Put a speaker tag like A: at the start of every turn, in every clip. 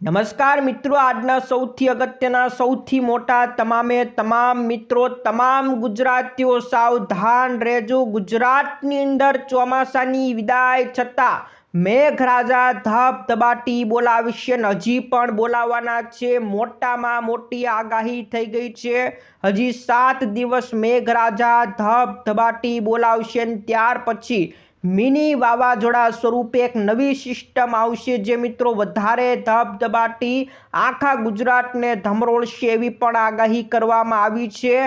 A: નમસ્કાર મિત્રો, આજના સૌથી અગત્યના, સૌથી મોટા, તમામે તમામ મિત્રો, તમામ ગુજરાતીઓ સાવધાન રહેજો. ગુજરાતની અંદર ચોમાસાની વિદાય છતાં મેઘરાજા ધબધબાટી બોલાવશે ને હજી પણ બોલાવવાના છે. મોટામાં મોટી આગાહી થઈ ગઈ છે. હજી સાત દિવસ મેઘરાજા ધબધબાટી બોલાવશે ત્યાર પછી મિની વાવાઝોડા સ્વરૂપે એક નવી સિસ્ટમ આવશે જે મિત્રો વધારે ધબધબાટી આખા ગુજરાતને ધમરોળશે એવી પણ આગાહી કરવામાં આવી છે.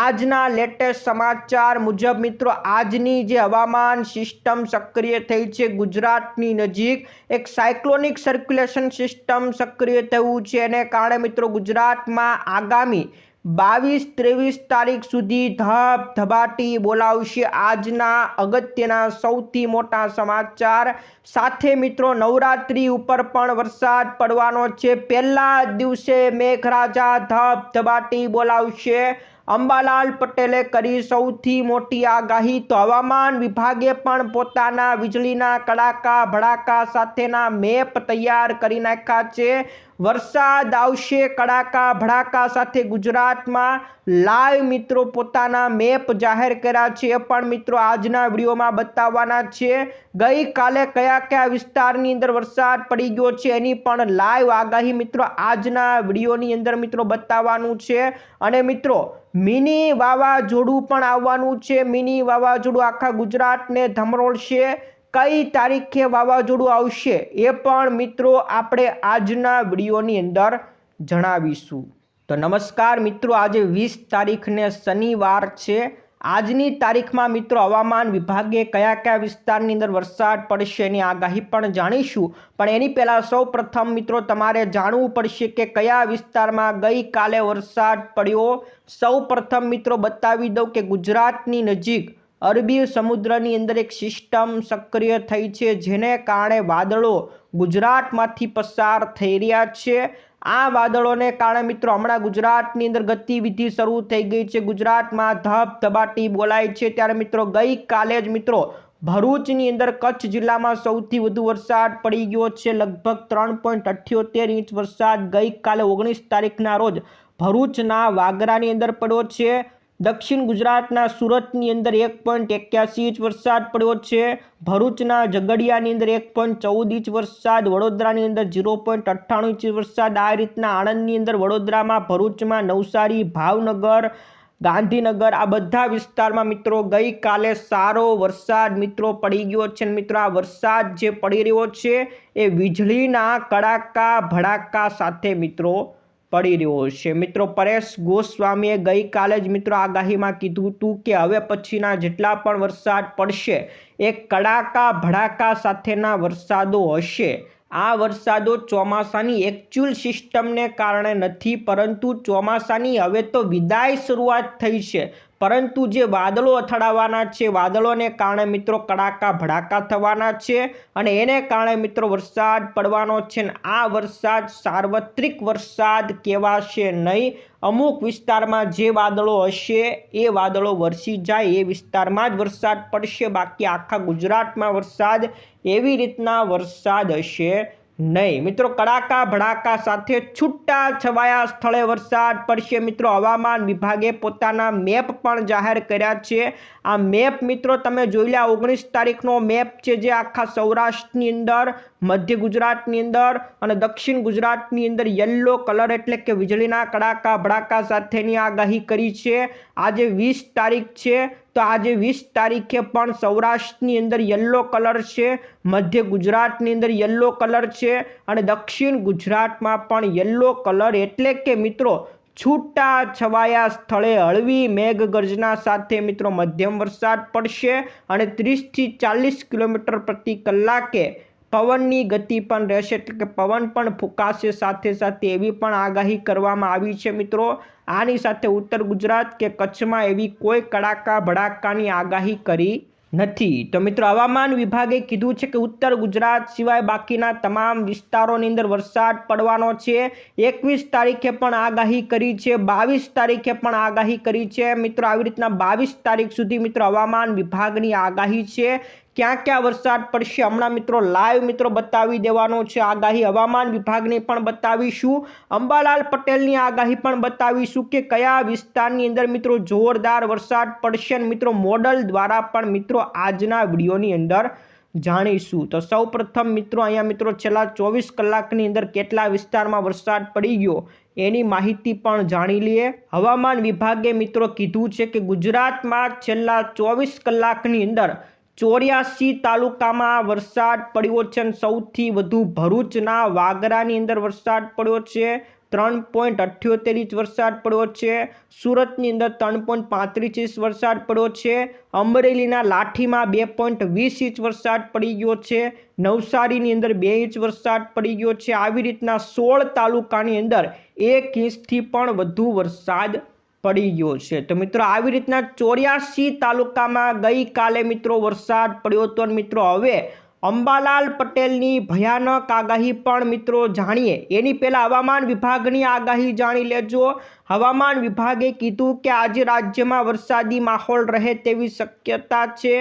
A: આજના લેટેસ્ટ સમાચાર મુજબ મિત્રો આજની જે હવામાન સિસ્ટમ સક્રિય થઈ છે ગુજરાતની નજીક. એક સાયક્લોનિક સર્ક્યુલેશન સિસ્ટમ સક્રિય થયું છે, એને કારણે મિત્રો ગુજરાતમાં આગામી બાવીસ ત્રેવીસ તારીખ સુધી ધબ ધબાટી બોલાવશે. આજના અગત્યના સૌથી મોટા સમાચાર. સાથે મિત્રો, નવરાત્રી ઉપર પણ વરસાદ પડવાનો છે. પહેલા જ દિવસે મેઘરાજા ધબ ધબાટી બોલાવશે. અંબાલાલ પટેલે કરી સૌથી મોટી આગાહી તો હવામાન વિભાગે પણ પોતાના વીજળીના કડાકા ભડાકા સાથેના મેપ તૈયાર કરી નાખ્યા છે. વરસાદ આવશે, કડાકા, ભડાકા સાથે ગુજરાતમાં લાઈવ મિત્રો પોતાના મેપ જાહેર કર્યા છે. એ પણ મિત્રો આજના વિડીયોમાં બતાવવાના છે. ગઈકાલે કયા કયા વિસ્તારની અંદર વરસાદ પડી ગયો છે એની પણ લાઈવ આગાહી મિત્રો આજના વિડીયોની અંદર મિત્રો બતાવવાનું છે. અને મિત્રો, મિની વાવાઝોડું પણ આવવાનું છે. મિની વાવાઝોડું આખા ગુજરાતને ધમરોળશે. કઈ તારીખે વાવાઝોડું આવશે એ પણ મિત્રો આપણે આજના વિડીયોની અંદર જણાવીશું. તો નમસ્કાર મિત્રો, આજે વીસ તારીખને શનિવાર છે. આજની તારીખમાં મિત્રો હવામાન વિભાગે કયા કયા વિસ્તારની અંદર વરસાદ પડશે એની આગાહી પણ જાણીશું. પણ એની પહેલાં સૌ પ્રથમ મિત્રો તમારે જાણવું પડશે કે કયા વિસ્તારમાં ગઈકાલે વરસાદ પડ્યો. સૌ પ્રથમ મિત્રો બતાવી દઉં કે ગુજરાતની નજીક અરબી સમુદ્રની અંદર એક સિસ્ટમ સક્રિય થઈ છે, જેને કારણે વાદળો ગુજરાતમાંથી પસાર થઈ રહ્યા છે. આ વાદળોને કારણે મિત્રો, હમણાં ગુજરાતની અંદર ગતિવિધિ શરૂ થઈ ગઈ છે. ગુજરાતમાં ધબધબાટી બોલાય છે. ત્યારે મિત્રો, ગઈકાલે જ મિત્રો, ભરૂચની અંદર કચ્છ જિલ્લામાં સૌથી વધુ વરસાદ પડી ગયો છે. લગભગ ત્રણ પોઈન્ટ અઠ્યોતેર ઇંચ વરસાદ ગઈકાલે ઓગણીસ તારીખના રોજ ભરૂચના વાગરાની અંદર પડ્યો છે. દક્ષિણ ગુજરાતના સુરતની અંદર એક પોઈન્ટ એક્યાસી ઇંચ વરસાદ પડ્યો છે. ભરૂચના ઝઘડિયાની અંદર એક પોઈન્ટ ચૌદ ઇંચ વરસાદ, વડોદરાની અંદર ઝીરો પોઈન્ટ અઠ્ઠાણું ઇંચ વરસાદ. આ રીતના આણંદની અંદર વડોદરામાં, ભરૂચમાં, નવસારી, ભાવનગર, ગાંધીનગર આ બધા વિસ્તારમાં મિત્રો ગઈકાલે સારો વરસાદ મિત્રો પડી ગયો છે. મિત્રો આ વરસાદ જે પડી રહ્યો છે એ વીજળીના કડાકા ભડાકા સાથે મિત્રો પડી રહ્યો છે. મિત્રો, પરેશ ગોસ્વામીએ ગઈકાલે જ મિત્રો આગાહીમાં કીધું હતું કે હવે પછીના જેટલા પણ વરસાદ પડશે, એ કડાકા ભડાકા સાથેના વરસાદો હશે. આ વરસાદો ચોમાસાની એકચ્યુઅલ સિસ્ટમને કારણે નથી, પરંતુ ચોમાસાની હવે તો વિદાય શરૂઆત થઈ છે. પરંતુ જે વાદળો અથડાવાના છે, વાદળોને કારણે મિત્રો કડાકા ભડાકા થવાના છે અને એને કારણે મિત્રો વરસાદ પડવાનો છે ને આ વરસાદ સાર્વત્રિક વરસાદ કહેવાશે નહીં. અમુક વિસ્તારમાં જે વાદળો હશે, એ વાદળો વરસી જાય, એ વિસ્તારમાં જ વરસાદ પડશે, બાકી આખા ગુજરાતમાં વરસાદ એવી રીતના વરસાદ હશે. નહીં. મિત્રો, કડાકા ભડાકા સાથે છૂટા છવાયા સ્થળે વરસાદ પડશે. મિત્રો, હવામાન વિભાગે પોતાના મેપ પણ જાહેર કર્યા છે. આ મેપ, મિત્રો, તમે જોઈ લ્યા, ઓગણીસ તારીખનો મેપ છે જે આખા સૌરાષ્ટ્રની અંદર, મધ્ય ગુજરાતની અંદર અને દક્ષિણ ગુજરાતની અંદર યલો કલર એટલે કે વીજળીના કડાકા ભડાકા સાથેની આગાહી કરી છે. આજે વીસ તારીખ છે. તો આજે વીસ તારીખે પણ સૌરાષ્ટ્રની અંદર યલો કલર છે, મધ્ય ગુજરાતની અંદર યલો કલર છે અને દક્ષિણ ગુજરાતમાં પણ યલો કલર એટલે કે મિત્રો છૂટા છવાયા સ્થળે હળવી મેઘગર્જના સાથે મિત્રો મધ્યમ વરસાદ પડશે અને ત્રીસથી ચાલીસ કિલોમીટર પ્રતિ કલાકે પવનની ગતિ પણ રહેશે એટલે કે પવન પણ ફૂંકાશે સાથે સાથે એવી પણ આગાહી કરવામાં આવી છે મિત્રો. આની સાથે ઉત્તર ગુજરાત કે કચ્છમાં એવી કોઈ કડાકા ભડાકાની આગાહી કરી નથી. તો મિત્રો, હવામાન વિભાગે કીધું છે કે ઉત્તર ગુજરાત સિવાય બાકીના તમામ વિસ્તારોની અંદર વરસાદ પડવાનો છે. એકવીસ તારીખે પણ આગાહી કરી છે. બાવીસ તારીખે પણ આગાહી કરી છે. મિત્રો, આવી રીતના બાવીસ તારીખ સુધી મિત્રો હવામાન વિભાગની આગાહી છે. ક્યાં ક્યાં વરસાદ પડશે હમણાં મિત્રો લાઈવ મિત્રો બતાવી દેવાનો છે. આગાહી હવામાન વિભાગની પણ બતાવીશું. અંબાલાલ પટેલની આગાહી પણ બતાવીશું કે કયા વિસ્તારની અંદર મિત્રો જોરદાર વરસાદ પડશે અને મિત્રો મોડલ દ્વારા પણ મિત્રો આજના વિડીયોની અંદર જાણીશું. તો સૌ પ્રથમ મિત્રો અહીંયા મિત્રો છેલ્લા ચોવીસ કલાકની અંદર કેટલા વિસ્તારમાં વરસાદ પડી ગયો એની માહિતી પણ જાણી લઈએ. હવામાન વિભાગે મિત્રો કીધું છે કે ગુજરાતમાં છેલ્લા ચોવીસ કલાકની અંદર ચોર્યાસી તાલુકામાં વરસાદ પડ્યો છે અને સૌથી વધુ ભરૂચના વાગરાની અંદર વરસાદ પડ્યો છે. ત્રણ પોઈન્ટ અઠ્યોતેર ઇંચ વરસાદ પડ્યો છે. સુરતની અંદર ત્રણ પોઈન્ટ પાંત્રીસ ઇંચ વરસાદ પડ્યો છે. અમરેલીના લાઠીમાં બે પોઈન્ટ વીસ ઇંચ વરસાદ પડી ગયો છે. નવસારીની અંદર બે ઇંચ વરસાદ પડી ગયો છે. આવી રીતના સોળ તાલુકાની અંદર એક ઇંચથી પણ વધુ વરસાદ પડી ગયો છે. તો મિત્રો, આવી રીતના ચોર્યાસી તાલુકામાં ગઈકાલે મિત્રો વરસાદ પડ્યો હતો મિત્રો, હવે અંબાલાલ પટેલની ભયાનક આગાહી પણ મિત્રો જાણીએ. એની પહેલાં હવામાન વિભાગની આગાહી જાણી લેજો. હવામાન વિભાગે કીધું કે આજે રાજ્યમાં વરસાદી માહોલ રહે તેવી શક્યતા છે.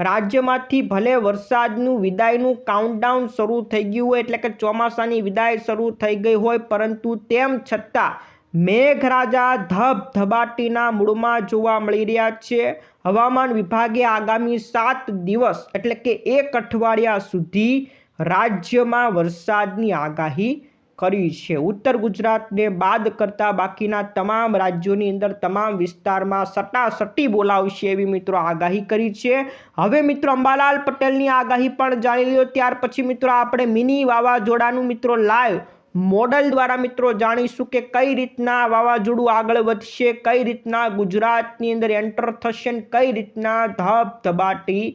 A: રાજ્યમાંથી ભલે વરસાદનું વિદાયનું કાઉન્ટડાઉન શરૂ થઈ ગયું હોય, એટલે કે ચોમાસાની વિદાય શરૂ થઈ ગઈ હોય, પરંતુ તેમ છતાં મેઘરાજા ધબધબાટીના મૂળમાં જોવા મળી રહ્યા છે. હવામાન વિભાગે આગામી સાત દિવસ, એટલે કે એક અઠવાડિયા સુધી, રાજ્યમાં વરસાદની આગાહી કરી છે. ઉત્તર ગુજરાતને બાદ કરતા બાકીના તમામ રાજ્યોની અંદર તમામ વિસ્તારમાં સટાસટી બોલાવશે એવી મિત્રો આગાહી કરી છે. હવે મિત્રો અંબાલાલ પટેલની આગાહી પણ જાણી લ્યો. ત્યાર પછી મિત્રો આપણે મિની વાવાઝોડાનું મિત્રો લાઈવ મોડલ દ્વારા મિત્રો જાણીશું કે કઈ રીતના વાવાઝોડું આગળ વધશે, કઈ રીતના ગુજરાતની અંદર એન્ટર થશે ને કઈ રીતના ધબધબાટી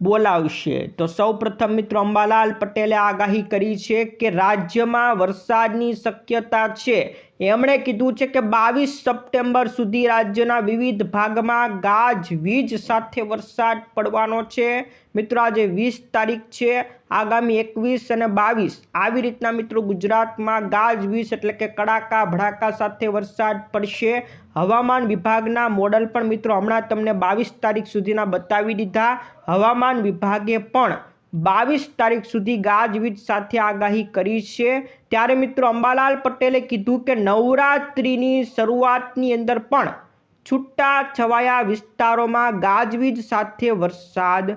A: બોલાવશે. તો સૌપ્રથમ મિત્રો અંબાલાલ પટેલે આગાહી કરી છે કે રાજ્યમાં વરસાદની શક્યતા છે. એમણે કીધું છે કે બાવીસ સપ્ટેમ્બર સુધી રાજ્યના વિવિધ ભાગમાં ગાજ, વીજ સાથે વરસાદ પડવાનો છે. મિત્રો, આજે વીસ તારીખ છે. આગામી એકવીસ અને બાવીસ આવી રીતના મિત્રો ગુજરાતમાં ગાજ વીસ એટલે કે કડાકા, ભડાકા સાથે વરસાદ પડશે. હવામાન વિભાગના મોડલ પણ મિત્રો હમણાં તમને બાવીસ તારીખ સુધીના બતાવી દીધા. હવામાન વિભાગે પણ બાવીસ તારીખ સુધી ગાજવીજ સાથે આગાહી કરી છે. ત્યારે મિત્રો અંબાલાલ પટેલે કીધું કે નવરાત્રિની શરૂઆતની અંદર પણ છૂટા છવાયા વિસ્તારોમાં ગાજવીજ સાથે વરસાદ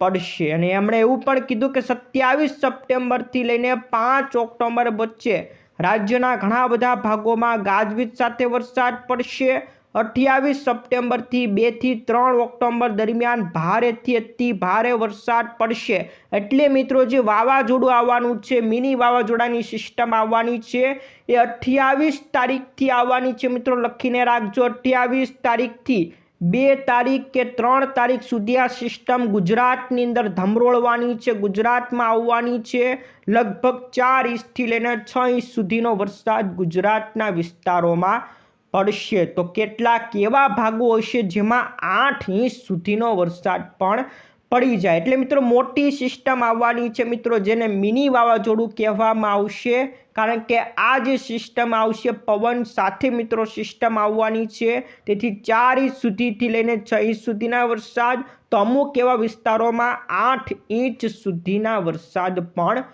A: પડશે. અને એમણે એવું પણ કીધું કે સત્યાવીસ સપ્ટેમ્બરથી લઈને પાંચ ઓક્ટોબર વચ્ચે રાજ્યના ઘણા બધા ભાગોમાં ગાજવીજ સાથે વરસાદ પડશે. અઠ્યાવીસ સપ્ટેમ્બરથી બેથી ત્રણ ઓક્ટોબર દરમિયાન ભારેથી અતિ ભારે વરસાદ પડશે. એટલે મિત્રો, જે વાવાઝોડું આવવાનું છે, મિની વાવાઝોડાની સિસ્ટમ આવવાની છે, એ અઠ્યાવીસ તારીખથી આવવાની છે. મિત્રો, લખીને રાખજો, અઠ્યાવીસ તારીખથી બે તારીખ કે ત્રણ તારીખ સુધી આ સિસ્ટમ ગુજરાતની અંદર ધમરોળવાની છે, ગુજરાતમાં આવવાની છે. લગભગ ચાર ઇંચથી લઈને છ ઇંચ સુધીનો વરસાદ ગુજરાતના વિસ્તારોમાં પડશે. તો કેટલાક એવા ભાગો હશે જેમાં આઠ ઇંચ સુધીનો વરસાદ પણ પડી જાય. એટલે મિત્રો, મોટી સિસ્ટમ આવવાની છે મિત્રો, જેને મિની વાવાઝોડું કહેવામાં આવશે. કારણ કે આ જે સિસ્ટમ આવશે, પવન સાથે મિત્રો સિસ્ટમ આવવાની છે. તેથી ચાર ઇંચ સુધીથી લઈને છ ઇંચ સુધીના વરસાદ. તો અમુક એવા વિસ્તારોમાં આઠ ઇંચ સુધીના વરસાદ પણ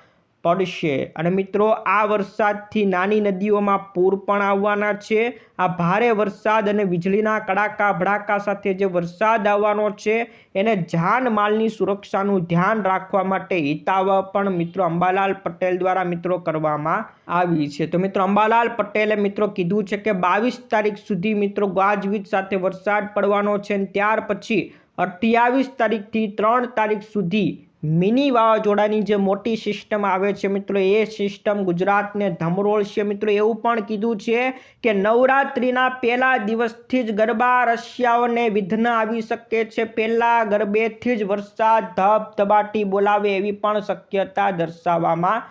A: પડશે. અને મિત્રો, આ વરસાદથી નાની નદીઓમાં પૂર પણ આવવાના છે. આ ભારે વરસાદ અને વીજળીના કડાકા ભડાકા સાથે જે વરસાદ આવવાનો છે, એને જાનમાલની સુરક્ષાનું ધ્યાન રાખવા માટે હિતાવહ પણ મિત્રો અંબાલાલ પટેલ દ્વારા મિત્રો કરવામાં આવી છે. તો મિત્રો, અંબાલાલ પટેલે મિત્રો કીધું છે કે બાવીસ તારીખ સુધી મિત્રો ગાજવીજ સાથે વરસાદ પડવાનો છે અને ત્યાર પછી અઠ્યાવીસ તારીખથી ત્રણ તારીખ સુધી મિની વાવાઝોડાની જે મોટી સિસ્ટમ આવે છે મિત્રો, એ સિસ્ટમ ગુજરાતને ધમરોળશે મિત્રો. એવું પણ કીધું છે કે નવરાત્રિના પહેલા દિવસથી જ ગરબા રશિયાઓને વિઘ્ન આવી શકે છે. પહેલા ગરબેથી જ વરસાદ ધબધબાટી બોલાવે એવી પણ શક્યતા દર્શાવવામાં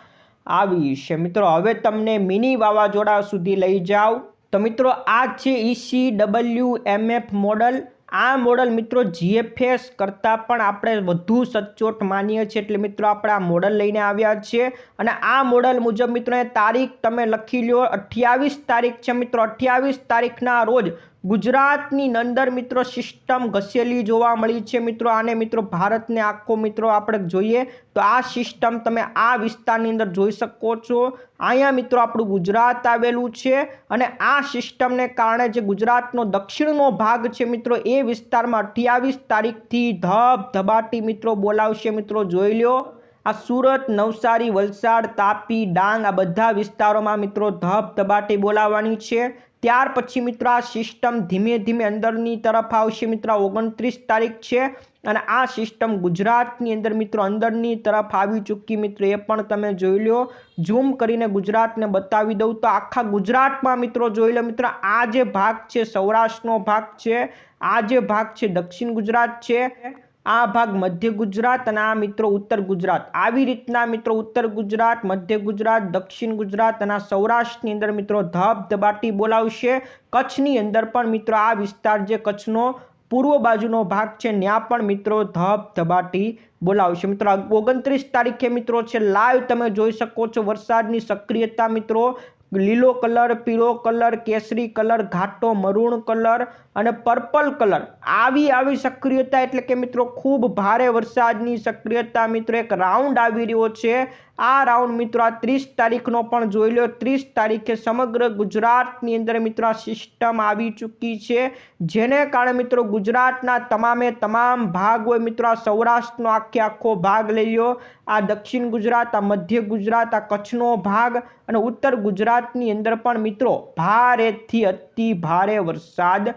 A: આવી છે. મિત્રો, હવે તમને મિની વાવાઝોડા સુધી લઈ જાઓ. તો મિત્રો, આ છે ઈસી ડબલ્યુ એમએફ મોડલ આ મોડલ મિત્રો જીએફએસ કરતાં પણ આપણે વધુ સચોટ માનીએ છીએ. એટલે મિત્રો આપણે આ મોડલ લઈને આવ્યા છીએ. અને આ મોડલ મુજબ મિત્રો તારીખ તમે લખી લો અઠ્યાવીસ તારીખ છે મિત્રો. અઠ્યાવીસ તારીખના રોજ ગુજરાતની અંદર મિત્રો સિસ્ટમ ઘસેલી જોવા મળી છે મિત્રો. આને મિત્રો ભારતને આખો મિત્રો આપણે જોઈએ તો આ સિસ્ટમ તમે આ વિસ્તારની અંદર જોઈ શકો છો. અહીંયા મિત્રો આપણું ગુજરાત આવેલું છે અને આ સિસ્ટમને કારણે જે ગુજરાતનો દક્ષિણનો ભાગ છે મિત્રો એ વિસ્તારમાં અઠ્યાવીસ તારીખથી ધબ ધબાટી મિત્રો બોલાવશે મિત્રો. જોઈ લો આ સુરત, નવસારી, વલસાડ, તાપી, ડાંગ આ બધા વિસ્તારોમાં મિત્રો ધબ ધબાટી બોલાવવાની છે. ત્યાર પછી મિત્રો આ સિસ્ટમ ધીમે ધીમે અંદરની તરફ આવશે મિત્રો. ઓગણત્રીસ તારીખ છે અને આ સિસ્ટમ ગુજરાતની અંદર મિત્રો અંદરની તરફ આવી ચૂકી મિત્રો. એ પણ તમે જોઈ લો. ઝૂમ કરીને ગુજરાતને બતાવી દઉં તો આખા ગુજરાતમાં મિત્રો જોઈ લો મિત્રો, આ જે ભાગ છે સૌરાષ્ટ્રનો ભાગ છે, આ જે ભાગ છે દક્ષિણ ગુજરાત છે આ ભાગ મધ્ય ગુજરાત અને આ મિત્રો ઉત્તર ગુજરાત. આવી રીતના મિત્રો ઉત્તર ગુજરાત, મધ્ય ગુજરાત, દક્ષિણ ગુજરાત અને સૌરાષ્ટ્રની અંદર મિત્રો ધબધબાટી બોલાવશે. કચ્છની અંદર પણ મિત્રો આ વિસ્તાર જે કચ્છનો પૂર્વ બાજુનો ભાગ છે ત્યાં પણ મિત્રો ધબધબાટી બોલાવશે. મિત્રો ઓગણત્રીસ તારીખે મિત્રો છે, લાઈવ તમે જોઈ શકો છો, વરસાદની સક્રિયતા મિત્રો લીલો કલર, પીળો કલર, કેસરી કલર, ઘાટો મરૂણ કલર અને પર્પલ કલર આવી આવી સક્રિયતા એટલે કે મિત્રો ખૂબ ભારે વરસાદની સક્રિયતા મિત્રો એક રાઉન્ડ આવી રહ્યો છે. આ રાઉન્ડ મિત્રો આ ત્રીસ તારીખનો પણ જોઈ લો. ત્રીસ તારીખે સમગ્ર ગુજરાતની અંદર મિત્રો આ સિસ્ટમ આવી ચૂકી છે. જેને કારણે મિત્રો ગુજરાતના તમામે તમામ ભાગ હોય મિત્રો આ સૌરાષ્ટ્રનો આખે આખો ભાગ લઈ લો આ દક્ષિણ ગુજરાત, આ મધ્ય ગુજરાત, આ કચ્છનો ભાગ અને ઉત્તર ગુજરાતની અંદર પણ મિત્રો ભારેથી અતિ ભારે વરસાદ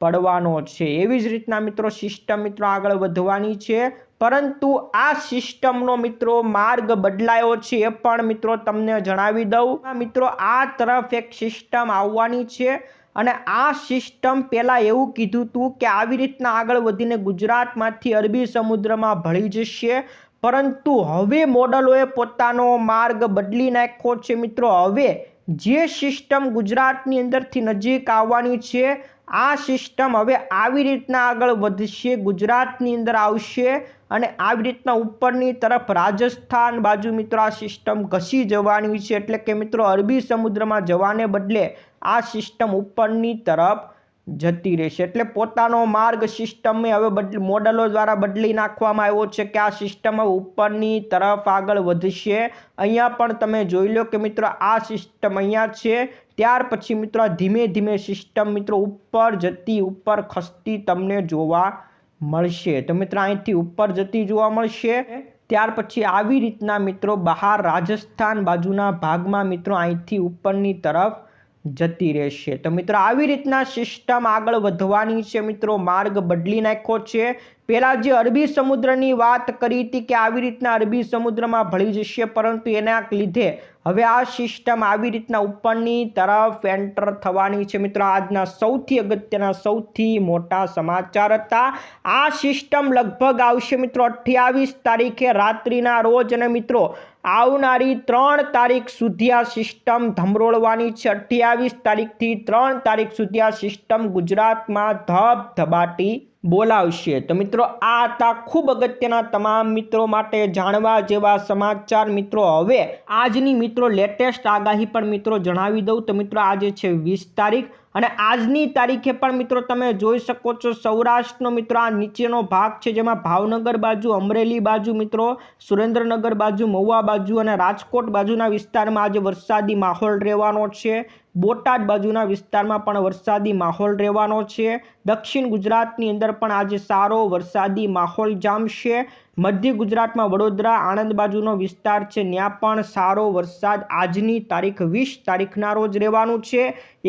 A: પડવાનો છે. એવી જ રીતના મિત્રો સિસ્ટમ મિત્રો આગળ વધવાની છે. પરંતુ આ સિસ્ટમનો મિત્રો માર્ગ બદલાયો છે એ પણ મિત્રો તમને જણાવી દઉં. મિત્રો આ તરફ એક સિસ્ટમ આવવાની છે અને આ સિસ્ટમ પહેલાં એવું કીધું હતું કે આવી રીતના આગળ વધીને ગુજરાતમાંથી અરબી સમુદ્રમાં ભળી જશે. પરંતુ હવે મોડલોએ પોતાનો માર્ગ બદલી નાખ્યો છે મિત્રો. હવે જે સિસ્ટમ ગુજરાતની અંદરથી નજીક આવવાની છે આ સિસ્ટમ હવે આવી રીતના આગળ વધશે, ગુજરાતની અંદર આવશે અને આવી રીતના ઉપરની તરફ રાજસ્થાન બાજુ મિત્રો આ સિસ્ટમ ઘસી જવાની છે. એટલે કે મિત્રો અરબી સમુદ્રમાં જવાને બદલે આ સિસ્ટમ ઉપરની તરફ જતી રહેશે. એટલે પોતાનો માર્ગ સિસ્ટમે હવે બદલી, મોડલો દ્વારા બદલી નાખવામાં આવ્યો છે કે આ સિસ્ટમ ઉપરની તરફ આગળ વધશે. અહીંયા પણ તમે જોઈ લો કે મિત્રો આ સિસ્ટમ અહીંયા છે. ત્યાર પછી મિત્રો ધીમે ધીમે સિસ્ટમ મિત્રો ઉપર જતી ઉપર ખસતી તમને જોવા મળશે. તો મિત્રો અહીંથી ઉપર જતી જોવા મળશે. ત્યાર પછી આવી રીતના મિત્રો બહાર રાજસ્થાન બાજુના ભાગમાં મિત્રો અહીંથી ઉપરની તરફ જતી રહેશે. તો મિત્રો આવી રીતના સિસ્ટમ આગળ વધવાની છે મિત્રો. માર્ગ બદલી નાખ્યો છે. પહેલાં જે અરબી સમુદ્રની વાત કરી હતી કે આવી રીતના અરબી સમુદ્રમાં ભળી જશે, પરંતુ એના લીધે હવે આ સિસ્ટમ આવી રીતના ઉપરની તરફ એન્ટર થવાની છે. મિત્રો, આજના સૌથી અગત્યના, સૌથી મોટા સમાચાર હતા. આ સિસ્ટમ લગભગ આવશે મિત્રો અઠ્યાવીસ તારીખે રાત્રિના રોજ અને મિત્રો આવનારી ત્રણ તારીખ સુધી આ સિસ્ટમ ધમરોળવાની છે. અઠ્યાવીસ તારીખથી ત્રણ તારીખ સુધી આ સિસ્ટમ ગુજરાતમાં ધબધબાટી બોલાવશે. તો મિત્રો, આ હતા ખૂબ અગત્યના તમામ મિત્રો માટે જાણવા જેવા સમાચાર. મિત્રો, હવે આજની મિત્રો લેટેસ્ટ આગાહી પણ મિત્રો જણાવી દઉં. તો મિત્રો આજે છે વીસ તારીખ અને આજની તારીખે પણ મિત્રો તમે જોઈ શકો છો સૌરાષ્ટ્રનો મિત્રો આ નીચેનો ભાગ છે, જેમાં ભાવનગર બાજુ, અમરેલી બાજુ મિત્રો, સુરેન્દ્રનગર બાજુ, મહુવા બાજુ અને રાજકોટ બાજુના વિસ્તારમાં આજે વરસાદી માહોલ રહેવાનો છે. બોટાદ બાજુના વિસ્તારમાં પણ વરસાદી માહોલ રહેવાનો છે. દક્ષિણ ગુજરાતની અંદર પણ આજે સારો વરસાદી માહોલ જામશે. મધ્ય ગુજરાતમાં વડોદરા, આણંદ બાજુનો વિસ્તાર છે ત્યાં પણ સારો વરસાદ. આજની તારીખ વીસ તારીખના રોજ રહેવાનું છે.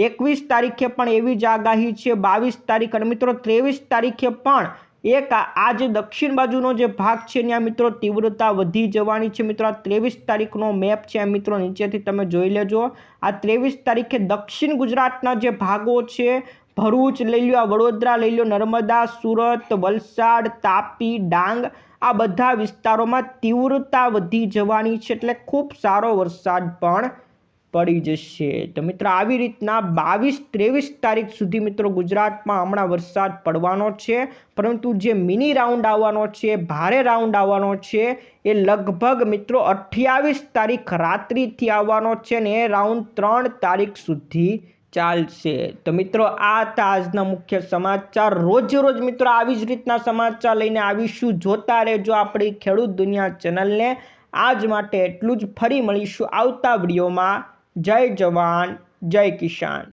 A: એકવીસ તારીખે પણ એવી જ આગાહી છે. બાવીસ તારીખ અને મિત્રો, ત્રેવીસ તારીખે પણ એક આ જે દક્ષિણ બાજુનો જે ભાગ છે ત્યાં મિત્રો, તીવ્રતા વધી જવાની છે મિત્રો. આ ત્રેવીસ તારીખનો મેપ છે મિત્રો, નીચેથી તમે જોઈ લેજો. આ ત્રેવીસ તારીખે દક્ષિણ ગુજરાતના જે ભાગો છે, ભરૂચ લઈ લો આ વડોદરા લઈ લો નર્મદા, સુરત, વલસાડ, તાપી, ડાંગ, આ બધા વિસ્તારોમાં તીવ્રતા વધી જવાની છે. એટલે ખૂબ સારો વરસાદ પણ પડી જશે. તો મિત્રો, આવી રીતના બાવીસ ત્રેવીસ તારીખ સુધી મિત્રો ગુજરાતમાં હમણાં વરસાદ પડવાનો છે. પરંતુ જે મિની રાઉન્ડ આવવાનો છે, ભારે રાઉન્ડ આવવાનો છે, એ લગભગ મિત્રો અઠ્યાવીસ તારીખ રાત્રિથી આવવાનો છે ને એ રાઉન્ડ ત્રણ તારીખ સુધી ચાલશે. તો મિત્રો, આ હતા આજના મુખ્ય સમાચાર. રોજ રોજ મિત્રો આવી જ રીતના સમાચાર લઈને આવીશું. જોતા રહેજો આપણી ખેડૂત દુનિયા ચેનલને. આજ માટે એટલું જ. ફરી મળીશું આવતા વિડીયોમાં. જય જવાન જય કિસાન.